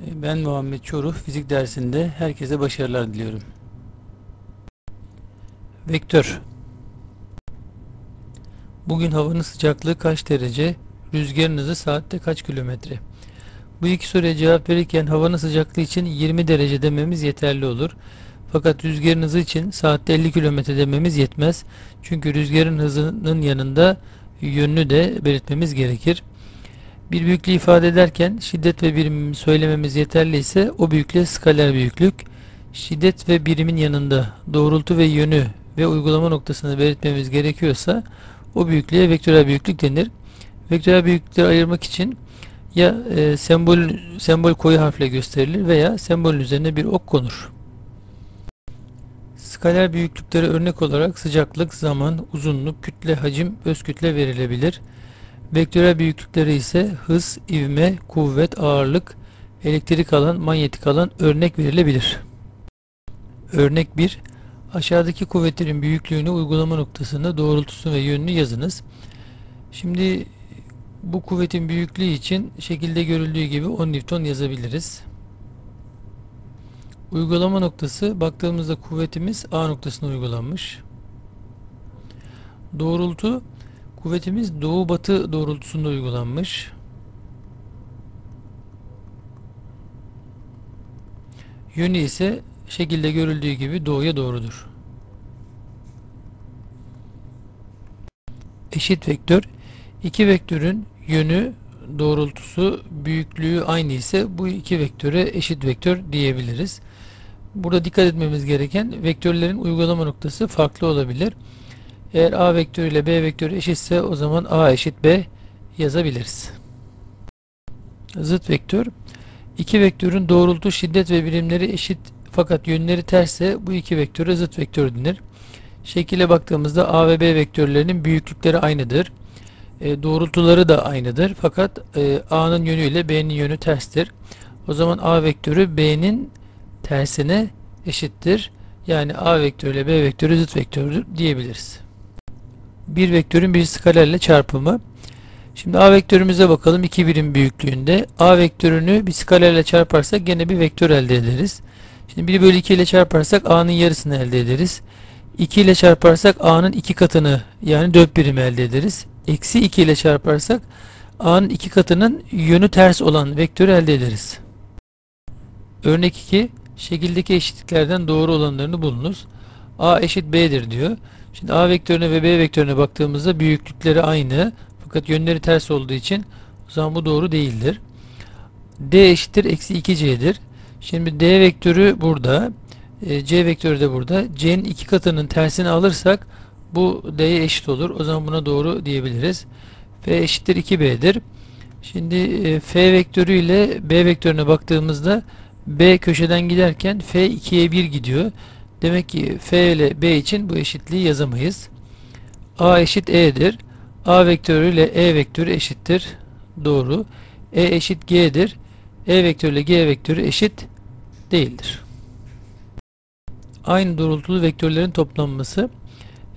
Ben Muhammed Çoruh. Fizik dersinde herkese başarılar diliyorum. Vektör Bugün havanın sıcaklığı kaç derece? Rüzgarın hızı saatte kaç kilometre? Bu iki soruya cevap verirken havanın sıcaklığı için 20 derece dememiz yeterli olur. Fakat rüzgarın hızı için saatte 50 kilometre dememiz yetmez. Çünkü rüzgarın hızının yanında yönünü de belirtmemiz gerekir. Bir büyüklüğü ifade ederken şiddet ve birim söylememiz yeterli ise o büyüklüğe skaler büyüklük. Şiddet ve birimin yanında doğrultu ve yönü ve uygulama noktasını belirtmemiz gerekiyorsa o büyüklüğe vektörel büyüklük denir. Vektörel büyüklükleri ayırmak için ya e, sembol sembol koyu harfle gösterilir veya sembolün üzerine bir ok konur. Skaler büyüklükleri örnek olarak sıcaklık, zaman, uzunluk, kütle, hacim, öz kütle verilebilir. Vektörel büyüklükleri ise hız, ivme, kuvvet, ağırlık, elektrik alan, manyetik alan örnek verilebilir. Örnek 1. Aşağıdaki kuvvetlerin büyüklüğünü uygulama noktasında doğrultusunu ve yönünü yazınız. Şimdi bu kuvvetin büyüklüğü için şekilde görüldüğü gibi 10 Newton yazabiliriz. Uygulama noktası baktığımızda kuvvetimiz A noktasına uygulanmış. Doğrultu kuvvetimiz doğu batı doğrultusunda uygulanmış. Yönü ise şekilde görüldüğü gibi doğuya doğrudur. Eşit vektör iki vektörün yönü doğrultusu büyüklüğü aynı ise bu iki vektöre eşit vektör diyebiliriz. Burada dikkat etmemiz gereken vektörlerin uygulama noktası farklı olabilir. Eğer A vektörü ile B vektörü eşitse o zaman A eşit B yazabiliriz. Zıt vektör iki vektörün doğrultu, şiddet ve birimleri eşit fakat yönleri tersse bu iki vektöre zıt vektör denir. Şekile baktığımızda A ve B vektörlerinin büyüklükleri aynıdır. E, doğrultuları da aynıdır. Fakat e, A'nın yönü ile B'nin yönü terstir. O zaman A vektörü B'nin tersine eşittir. Yani A vektörü ile B vektörü zıt vektördür diyebiliriz. Bir vektörün bir skalerle çarpımı. Şimdi A vektörümüze bakalım. 2 birim büyüklüğünde. A vektörünü bir skalerle çarparsak gene bir vektör elde ederiz. Şimdi 1 bölü 2 ile çarparsak A'nın yarısını elde ederiz. 2 ile çarparsak A'nın 2 katını yani 4 birim elde ederiz. Eksi 2 ile çarparsak A'nın 2 katının yönü ters olan vektörü elde ederiz. Örnek 2 şekildeki eşitliklerden doğru olanlarını bulunuz. A eşit B'dir diyor. Şimdi A vektörüne ve B vektörüne baktığımızda büyüklükleri aynı. Fakat yönleri ters olduğu için o zaman bu doğru değildir. D eşittir eksi 2C'dir. Şimdi D vektörü burada. E, C vektörü de burada. C'nin iki katının tersini alırsak bu D'ye eşit olur. O zaman buna doğru diyebiliriz. F eşittir 2B'dir. Şimdi e, F vektörü ile B vektörüne baktığımızda B köşeden giderken F 2'ye 1 gidiyor. Demek ki F ile B için bu eşitliği yazamayız. A eşit E'dir. A vektörü ile E vektörü eşittir. Doğru. E eşit G'dir. E vektörü ile G vektörü eşit değildir. Aynı doğrultulu vektörlerin toplanması.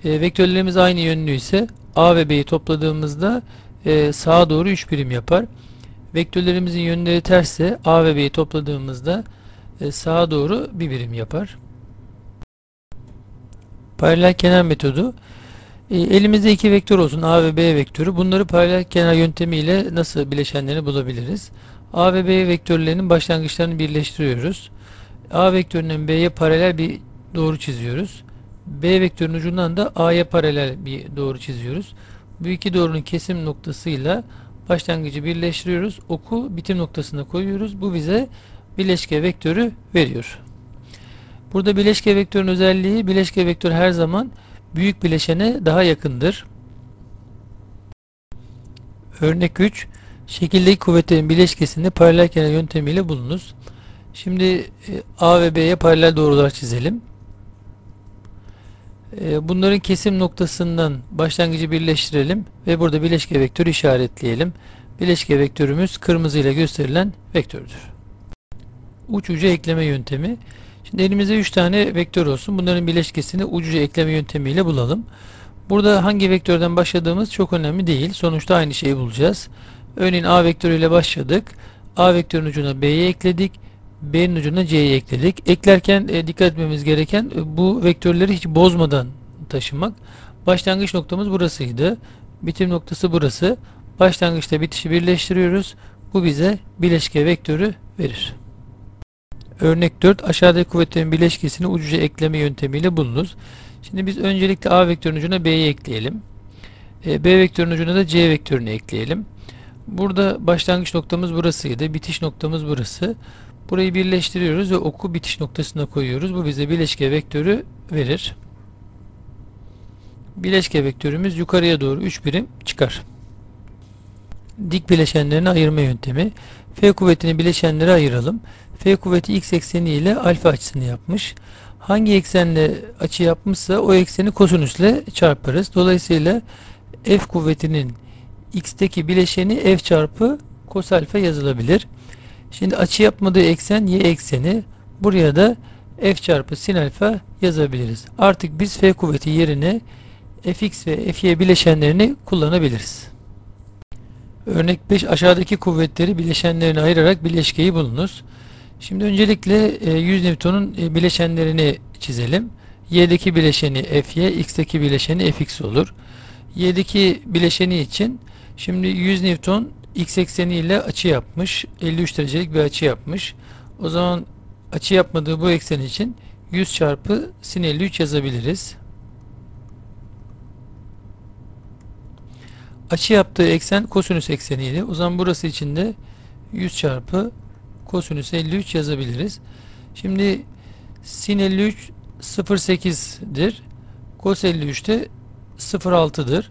E, vektörlerimiz aynı yönlü ise A ve B'yi topladığımızda e, sağa doğru 3 birim yapar. Vektörlerimizin yönleri tersse A ve B'yi topladığımızda e, sağa doğru bir birim yapar. Paralel kenar metodu. E, elimizde iki vektör olsun A ve B vektörü. Bunları paralel kenar yöntemiyle nasıl bileşenlerini bulabiliriz? A ve B vektörlerinin başlangıçlarını birleştiriyoruz. A vektörünün B'ye paralel bir doğru çiziyoruz. B vektörünün ucundan da A'ya paralel bir doğru çiziyoruz. Bu iki doğrunun kesim noktasıyla başlangıcı birleştiriyoruz. Oku bitim noktasına koyuyoruz. Bu bize bileşke vektörü veriyor. Burada bileşke vektörün özelliği bileşke vektör her zaman büyük bileşene daha yakındır. Örnek 3 şekildeki kuvvetlerin bileşkesini paralel kenar yöntemiyle bulunuz. Şimdi e, A ve B'ye paralel doğrular çizelim. E, bunların kesim noktasından başlangıcı birleştirelim ve burada bileşke vektörü işaretleyelim. Bileşke vektörümüz kırmızı ile gösterilen vektördür. Uç uca ekleme yöntemi. Şimdi elimizde 3 tane vektör olsun. Bunların bileşkesini uç uca ekleme yöntemiyle bulalım. Burada hangi vektörden başladığımız çok önemli değil. Sonuçta aynı şeyi bulacağız. Örneğin A vektörüyle başladık. A vektörünün ucuna B'yi ekledik. B'nin ucuna C'yi ekledik. Eklerken e, dikkat etmemiz gereken e, bu vektörleri hiç bozmadan taşımak. Başlangıç noktamız burasıydı. Bitim noktası burası. Başlangıçta bitişi birleştiriyoruz. Bu bize bileşke vektörü verir. Örnek 4 aşağıdaki kuvvetlerin bileşkesini ucuca ekleme yöntemiyle bulunuz. Şimdi biz öncelikle A vektörünün ucuna B'yi ekleyelim. E, B vektörünün ucuna da C vektörünü ekleyelim. Burada başlangıç noktamız burasıydı. Bitiş noktamız burası. Burayı birleştiriyoruz ve oku bitiş noktasına koyuyoruz. Bu bize bileşke vektörü verir. Bileşke vektörümüz yukarıya doğru 3 birim çıkar. Dik bileşenlerini ayırma yöntemi. F kuvvetini bileşenlere ayıralım. F kuvveti x ekseni ile alfa açısını yapmış. Hangi eksenle açı yapmışsa o ekseni kosinüsle çarparız. Dolayısıyla F kuvvetinin x'teki bileşeni f çarpı kos alfa yazılabilir. Şimdi açı yapmadığı eksen y ekseni. Buraya da f çarpı sin alfa yazabiliriz. Artık biz f kuvveti yerine fx ve fy bileşenlerini kullanabiliriz. Örnek 5 aşağıdaki kuvvetleri bileşenlerine ayırarak bileşkeyi bulunuz. Şimdi öncelikle 100 e, Newton'un e, bileşenlerini çizelim. Y'deki bileşeni Fy, X'teki bileşeni Fx olur. Y'deki bileşeni için şimdi 100 Newton X ekseni ile açı yapmış. 53 derecelik bir açı yapmış. O zaman açı yapmadığı bu eksen için 100 çarpı sin 53 yazabiliriz. Açı yaptığı eksen kosinüs ekseniydi. O zaman burası için de 100 çarpı kosinüs 53 yazabiliriz. Şimdi sin 53 0.8'dir. Kos 53 de 0.6'dır.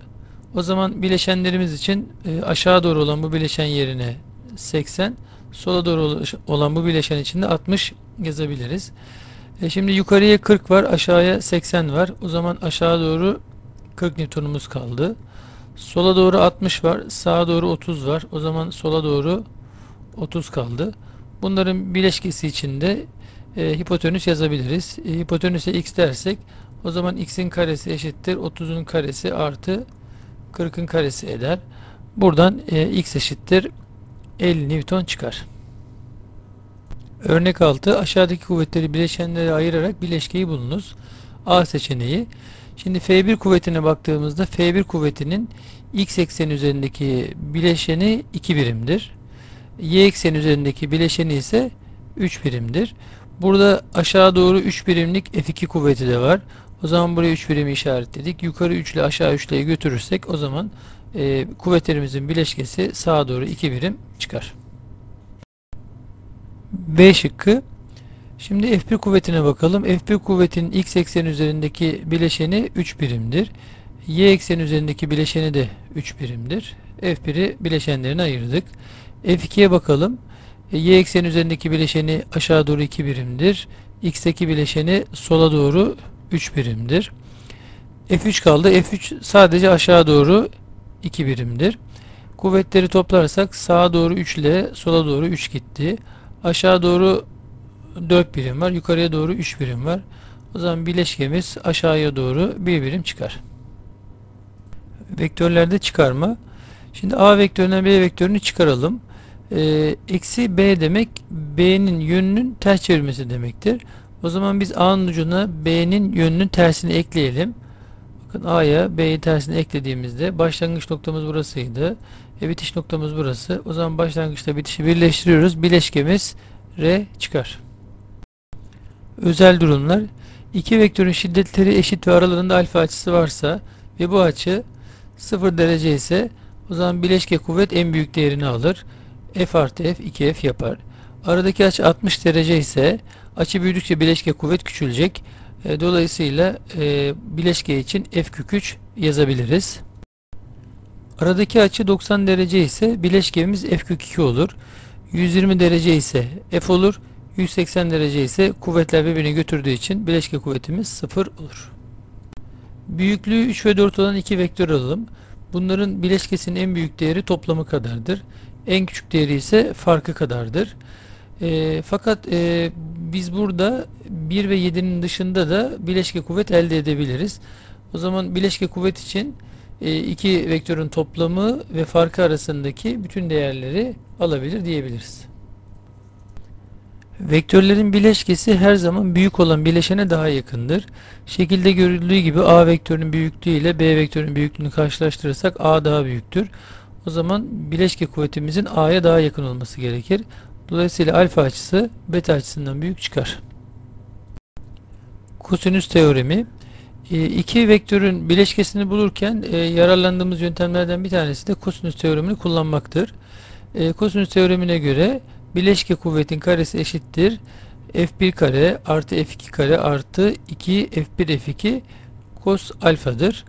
O zaman bileşenlerimiz için e, aşağı doğru olan bu bileşen yerine 80, sola doğru olan bu bileşen için de 60 yazabiliriz. E, şimdi yukarıya 40 var, aşağıya 80 var. O zaman aşağı doğru 40 Newton'umuz kaldı. Sola doğru 60 var, sağa doğru 30 var. O zaman sola doğru 30 kaldı. Bunların bileşkesi için de e, hipotenüs yazabiliriz. E, hipotenüse x dersek o zaman x'in karesi eşittir 30'un karesi artı 40'ın karesi eder. Buradan e, x eşittir 50 Newton çıkar. Örnek 6 aşağıdaki kuvvetleri bileşenlere ayırarak bileşkeyi bulunuz. A seçeneği. Şimdi F1 kuvvetine baktığımızda F1 kuvvetinin x ekseni üzerindeki bileşeni 2 birimdir. Y ekseni üzerindeki bileşeni ise 3 birimdir. Burada aşağı doğru 3 birimlik F2 kuvveti de var. O zaman buraya 3 birimi işaretledik. Yukarı 3 ile aşağı 3 ile götürürsek o zaman e, kuvvetlerimizin bileşkesi sağa doğru 2 birim çıkar. B şıkkı. Şimdi F1 kuvvetine bakalım. F1 kuvvetinin x eksen üzerindeki bileşeni 3 birimdir. Y eksen üzerindeki bileşeni de 3 birimdir. F1'i bileşenlerine ayırdık. F2'ye bakalım. E, y eksen üzerindeki bileşeni aşağı doğru 2 birimdir. X'teki bileşeni sola doğru 3 birimdir. F3 kaldı. F3 sadece aşağı doğru 2 birimdir. Kuvvetleri toplarsak sağa doğru 3 ile sola doğru 3 gitti. Aşağı doğru 4 birim var. Yukarıya doğru 3 birim var. O zaman bileşkemiz aşağıya doğru 1 birim çıkar. Vektörlerde çıkarma. Şimdi A vektöründen B vektörünü çıkaralım. Ee, eksi B demek B'nin yönünün ters çevirmesi demektir. O zaman biz A'nın ucuna B'nin yönünün tersini ekleyelim. Bakın A'ya B'yi tersini eklediğimizde başlangıç noktamız burasıydı. E bitiş noktamız burası. O zaman başlangıçta bitişi birleştiriyoruz. Bileşkemiz R çıkar. Özel durumlar. İki vektörün şiddetleri eşit ve aralarında alfa açısı varsa ve bu açı 0 derece ise o zaman bileşke kuvvet en büyük değerini alır. F artı F 2F yapar. Aradaki açı 60 derece ise açı büyüdükçe bileşke kuvvet küçülecek. E, dolayısıyla e, bileşke için F kök 3 yazabiliriz. Aradaki açı 90 derece ise bileşkemiz F kök 2 olur. 120 derece ise F olur. 180 derece ise kuvvetler birbirini götürdüğü için bileşke kuvvetimiz 0 olur. Büyüklüğü 3 ve 4 olan iki vektör alalım. Bunların bileşkesinin en büyük değeri toplamı kadardır. En küçük değeri ise farkı kadardır. E, fakat e, biz burada 1 ve 7'nin dışında da bileşke kuvvet elde edebiliriz. O zaman bileşke kuvvet için e, iki vektörün toplamı ve farkı arasındaki bütün değerleri alabilir diyebiliriz. Vektörlerin bileşkesi her zaman büyük olan bileşene daha yakındır. Şekilde görüldüğü gibi A vektörünün büyüklüğü ile B vektörünün büyüklüğünü karşılaştırırsak A daha büyüktür. O zaman bileşke kuvvetimizin A'ya daha yakın olması gerekir. Dolayısıyla alfa açısı beta açısından büyük çıkar. Kosinüs teoremi e, iki vektörün bileşkesini bulurken e, yararlandığımız yöntemlerden bir tanesi de kosinüs teoremini kullanmaktır. E, kosinüs teoremine göre bileşke kuvvetin karesi eşittir f1 kare artı f2 kare artı 2 f1 f2 kos alfadır.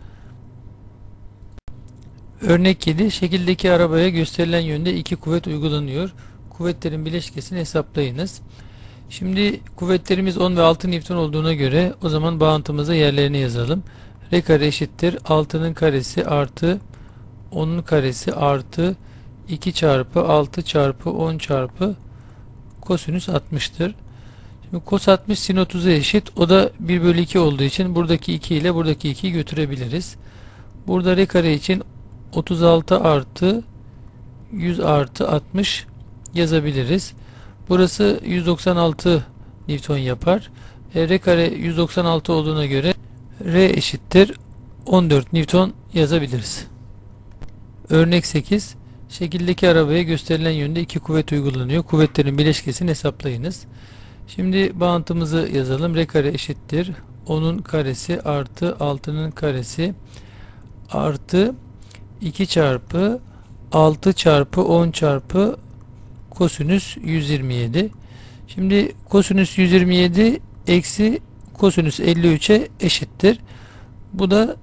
Örnek 7 şekildeki arabaya gösterilen yönde iki kuvvet uygulanıyor. Kuvvetlerin bileşkesini hesaplayınız. Şimdi kuvvetlerimiz 10 ve 6 Newton olduğuna göre o zaman bağıntımızı yerlerine yazalım. R kare eşittir 6'nın karesi artı 10'un karesi artı 2 çarpı 6 çarpı 10 çarpı kosinüs 60'tır. Şimdi kos 60 sin 30'a eşit. O da 1 bölü 2 olduğu için buradaki 2 ile buradaki 2'yi götürebiliriz. Burada r kare için 36 artı 100 artı 60 yazabiliriz. Burası 196 Newton yapar. E, R kare 196 olduğuna göre R eşittir 14 Newton yazabiliriz. Örnek 8 Şekildeki arabaya gösterilen yönde iki kuvvet uygulanıyor. Kuvvetlerin bileşkesini hesaplayınız. Şimdi bağıntımızı yazalım. R kare eşittir. 10'un karesi artı 6'nın karesi artı 2 çarpı 6 çarpı 10 çarpı kosinüs 127. Şimdi kosinüs 127 eksi kosinüs 53'e eşittir. Bu da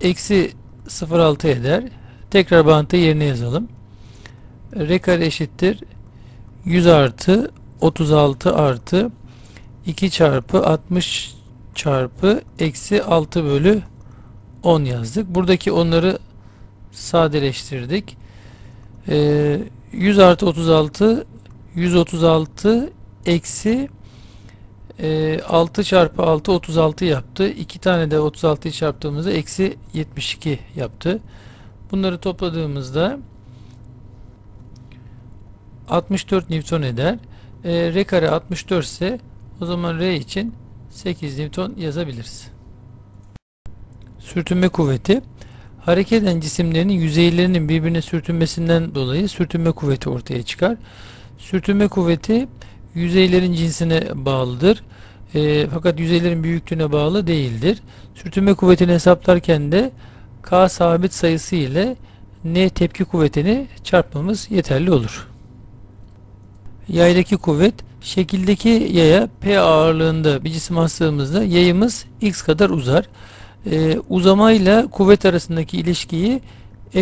eksi 0,6 eder. Tekrar bantı yerine yazalım. R kare eşittir 100 artı 36 artı 2 çarpı 60 çarpı eksi 6 bölü 10 yazdık. Buradaki onları sadeleştirdik. Ee, 100 artı 36 136 eksi e, 6 çarpı 6 36 yaptı. 2 tane de 36'yı çarptığımızda eksi 72 yaptı. Bunları topladığımızda 64 Newton eder. E, R kare 64 ise o zaman R için 8 Newton yazabiliriz. Sürtünme kuvveti hareket eden cisimlerin yüzeylerinin birbirine sürtünmesinden dolayı sürtünme kuvveti ortaya çıkar. Sürtünme kuvveti yüzeylerin cinsine bağlıdır. E, fakat yüzeylerin büyüklüğüne bağlı değildir. Sürtünme kuvvetini hesaplarken de K sabit sayısı ile N tepki kuvvetini çarpmamız yeterli olur. Yaydaki kuvvet şekildeki yaya P ağırlığında bir cisim astığımızda yayımız X kadar uzar. Ee, uzamayla kuvvet arasındaki ilişkiyi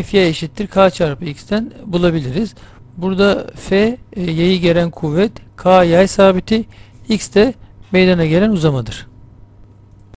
Fy eşittir K çarpı X'ten bulabiliriz. Burada F e, yayı gelen kuvvet, K yay sabiti, X de meydana gelen uzamadır.